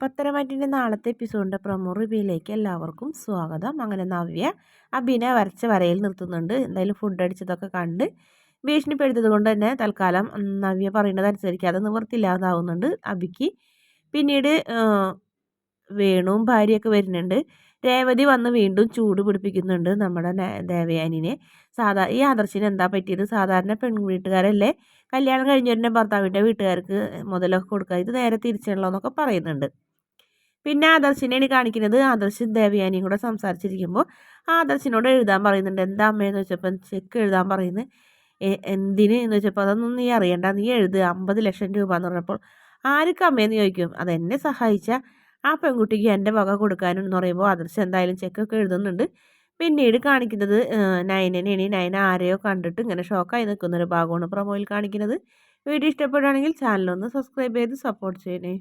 പത്തരമാറ്റിന്റെ നാളത്തെ എപ്പിസോഡിന്റെ പ്രൊമോ റിവ്യൂയിലേക്ക് എല്ലാവർക്കും സ്വാഗതം. അങ്ങനെ നവ്യ അബിനെ വരച്ച വരയിൽ നിർത്തുന്നുണ്ട്. എന്തായാലും ഫുഡ് അടിച്ചതൊക്കെ കണ്ട് ഭീഷണിപ്പെടുത്തത് കൊണ്ട് തന്നെ തൽക്കാലം നവ്യ പറയുന്നത് അനുസരിക്കാതെ നിവർത്തില്ലാതാവുന്നുണ്ട് അബിക്ക് പിന്നീട് വേണുവും ഭാര്യയൊക്കെ വരുന്നുണ്ട്. രേവതി വന്ന് വീണ്ടും ചൂട് പിടിപ്പിക്കുന്നുണ്ട് നമ്മുടെ ദേവയാനിനെ. സാധാ ഈ ആദർശിന് എന്താ പറ്റിയത്? സാധാരണ പെൺവീട്ടുകാരല്ലേ? കല്യാണം കഴിഞ്ഞവരുടെ ഭർത്താവിന്റെ വീട്ടുകാർക്ക് മുതലൊക്കെ കൊടുക്കുക. ഇത് നേരെ തിരിച്ചുള്ളൂ എന്നൊക്കെ പറയുന്നുണ്ട്. പിന്നെ ആദർശിനെയാണ് കാണിക്കുന്നത്. ആദർശ് ദേവയാനിയും കൂടെ സംസാരിച്ചിരിക്കുമ്പോൾ ആദർശിനോട് എഴുതാൻ പറയുന്നുണ്ട്. എന്താ അമ്മയെന്ന് വെച്ചപ്പോൾ ചെക്ക് എഴുതാൻ പറയുന്നത് എന്തിന്? എന്ന് വെച്ചപ്പോൾ അതൊന്നും നീ അറിയണ്ട. നീ എഴുതുക അമ്പത് ലക്ഷം രൂപ എന്ന് പറഞ്ഞപ്പോൾ ആർക്ക് അമ്മയെന്ന് ചോദിക്കും. അത് എന്നെ സഹായിച്ച ആ പെൺകുട്ടിക്ക് എന്റെ വക കൊടുക്കാനും എന്ന് പറയുമ്പോൾ ആദർശ് എന്തായാലും ചെക്കൊക്കെ എഴുതുന്നുണ്ട്. പിന്നീട് കാണിക്കുന്നത് നയനനെയാണ്. നയന ആരെയോ കണ്ടിട്ട് ഇങ്ങനെ ഷോക്കായി നിൽക്കുന്നൊരു ഭാഗമാണ് പ്രൊമോയിൽ കാണിക്കുന്നത്. വീഡിയോ ഇഷ്ടപ്പെടുകയാണെങ്കിൽ ചാനലൊന്ന് സബ്സ്ക്രൈബ് ചെയ്ത് സപ്പോർട്ട് ചെയ്യണേ.